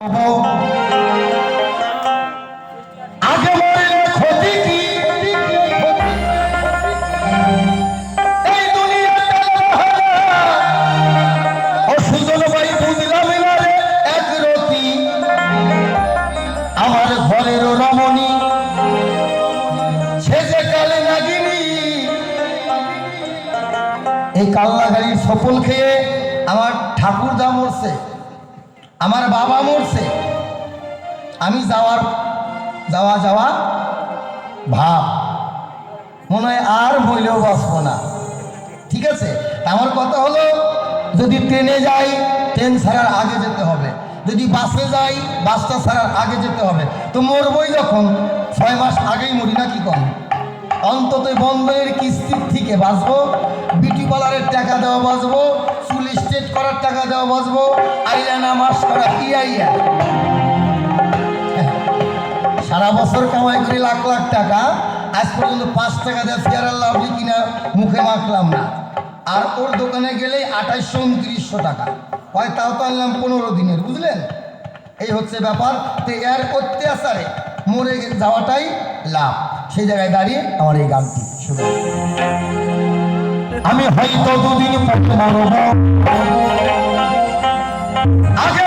এই দুনিয়াটা তাহারা ও সুজন ভাই বুঝলাম না রে এক রতি আমার ঘরের রমণী সে যে কালে নাগিনী এই কাল্লা গাড়ির সফল খেয়ে আমার ঠাকুরদা মরছে। আমার বাবা মরছে। আমি যাওয়ার, যাওয়া যাওয়া ভাব। মনে হয় আর হইলেও বাঁচবো না। ঠিক আছে? আমার কথা হলো, যদি ট্রেনে যাই, ট্রেন ছাড়ার আগে যেতে হবে। যদি বাসে যাই, বাসটা ছাড়ার আগে যেতে হবে। তো মরবই যখন, ছয় মাস আগেই মরি না কি কম? অন্তত এই বন্ধনের কিস্তির থেকে বাঁচবো বিউটি পার্লারের টাকা দেওয়া বাঁচবো চুল স্ট্রেট করার টাকা দেওয়া বাঁচবো। আইলানা মাস করা কি ইয়া সারা বছর কামাই করি লাখ লাখ টাকা। আজ পর্যন্ত পাঁচ টাকা দিয়ে ফেয়ার লাভলি কিনা মুখে মাখলাম না। আর ওর দোকানে গেলেই আঠাইশশো উনত্রিশশো টাকা। হয় তাও তো আনলাম পনেরো দিনের, বুঝলেন? এই হচ্ছে ব্যাপার। তো এর অত্যাচারে মরে যাওয়াটাই লাভ। সেই জায়গায় দাঁড়িয়ে আমার এই গানটি শুরু আমি হয়তো দুদিন পরে মরব। আগে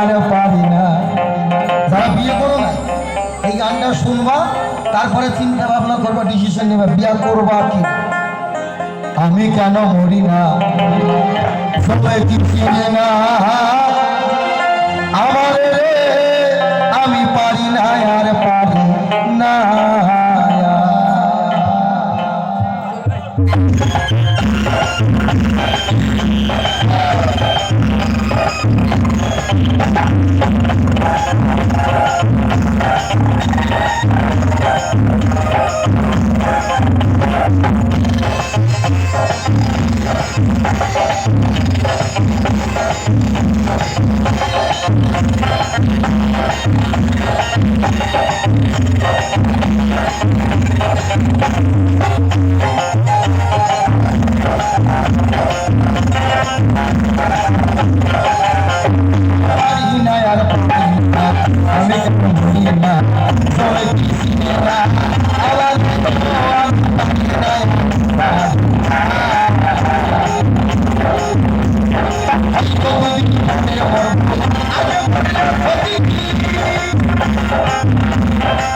আর পারি না। যারা বিয়ে করো না এই গানটা শুনবা, তারপরে চিন্তা ভাবনা করবা ডিসিশন নেবা, বিয়া করবা কি? আমি কেন মরি না? সবাই কি চিনে না? আমার রে, আমি পারি না আর পারি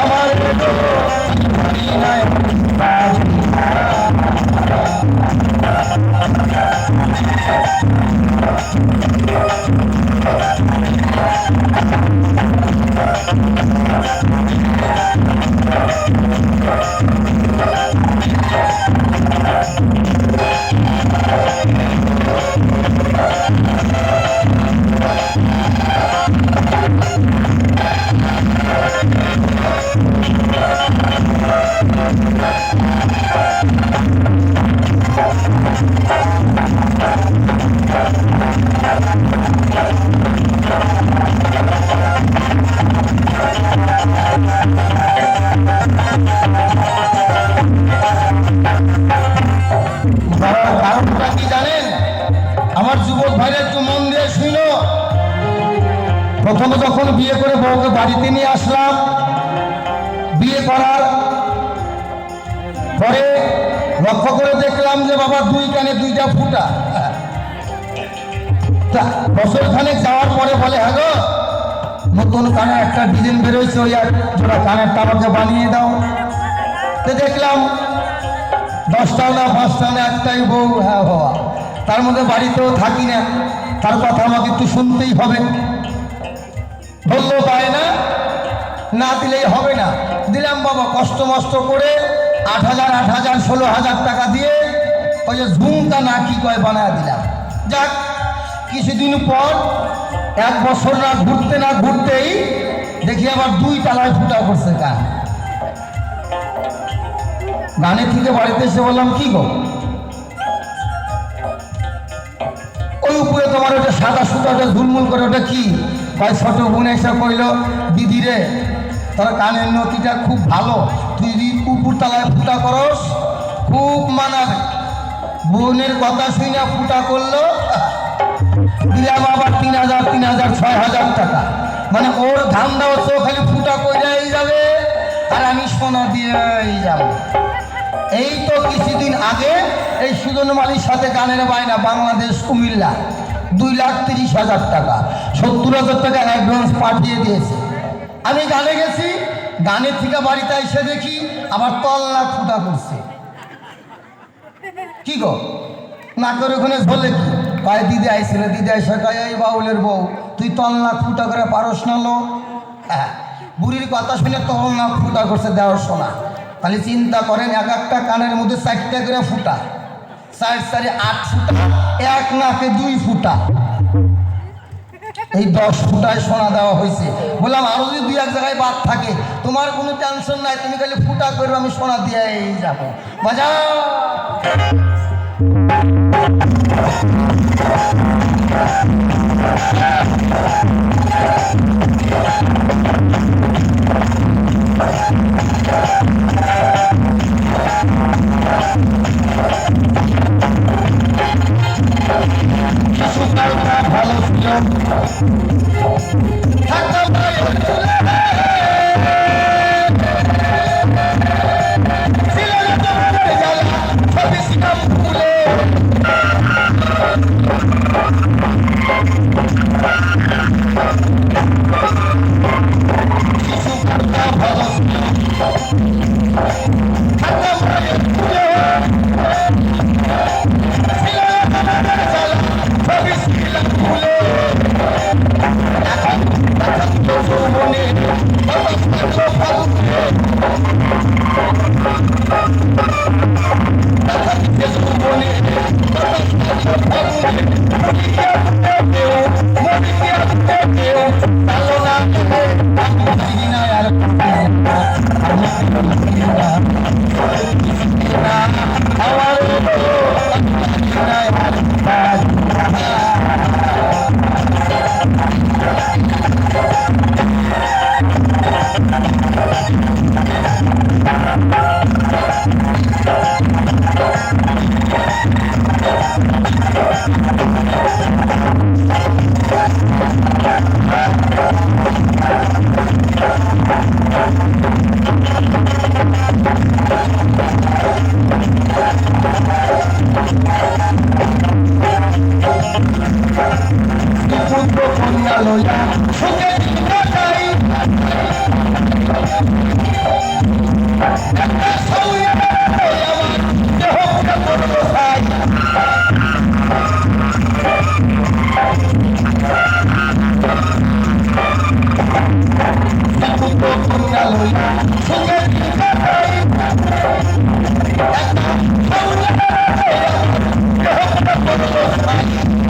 আমার প্রথমে যখন বিয়ে করে বউকে বাড়িতে নিয়ে আসলাম বিয়ে করার লক্ষ্য করে দেখলাম যে বাবা দুই কানে দুইটা ফুটা। বছর খানেক যাওয়ার পরে বলে হ্যাঁ নতুন কানে একটা ডিজাইন বেরোইছে ওই আর জোড়া কানের আমাকে বানিয়ে দাও। তো দেখলাম, দশটা না, পাঁচটা না, একটাই বউ হ্যাঁ বাবা। তার মধ্যে বাড়িতেও থাকি না, তার কথা আমাকে একটু শুনতেই হবে। বলল, পায় না না দিলেই হবে না। দিলাম বাবা, কষ্ট মষ্ট করে আট হাজার আট হাজার, ষোলো হাজার টাকা দিয়ে ওই যে ঝুমকা না কি কয় বানায় দিলাম। যাক, কিছুদিন পর, এক বছর না ঘুরতে না ঘুরতেই দেখি আবার দুই তালায় ফুটা করছে কান গানের থেকে বাড়িতে এসে বললাম, কি গো? ওই উপরে তোমার ওটা সাদা সুতাটা ঝুলমুল করে, ওটা কি? ভাই, ছোট বোন এসে কইল, দিদি রে, তোর কানের নতিটা খুব ভালো, তুই তলায় ফুটা করস, খুব মানাবে বোনের কথা শুনে ফুটা করল, দিলাম আবার তিন হাজার তিন হাজার, ছয় হাজার টাকা। মানে ওর ধান্দা হচ্ছে ও খালি ফুটা কইরাই যাবে, আর আমি সোনা দিয়েই যাব। এই তো কিছুদিন আগে এই সুজন মালির সাথে গানের বায়না, বাংলাদেশ কুমিল্লা। দুই লাখ তিরিশ হাজার টাকা, সত্তর হাজার টাকা অ্যাডভান্স পাঠিয়ে দিয়েছে। আমি গানে গেছি, গানের থেকে বাড়িতে এসে দেখি আবার তল্লা ফুটা করছে কি গো? না করে ওখানে বলে কি? কয়, দিদি আইছিল দিদি আইসা কয়, এই বাউলের বউ, তুই তল্লা ফুটা করে পারস না লো? হ্যাঁ বুড়ির কথা শুনে তল্লা ফুটা করছে দেওয়ার শোনা তাহলে চিন্তা করেন, এক একটা কানের মধ্যে চারটা করে ফুটা। চার চারি আট ফুটা, এক নাকে দুই ফুটা। এই দশ ফুটায় সোনা দেওয়া হয়েছে। বললাম, আরও যদি দুই এক জায়গায় বাদ থাকে, তোমার কোনো টেনশন নাই, তুমি খালি ফুটা করবে, আমি সোনা দিয়ে যাব। বাজাও Oh!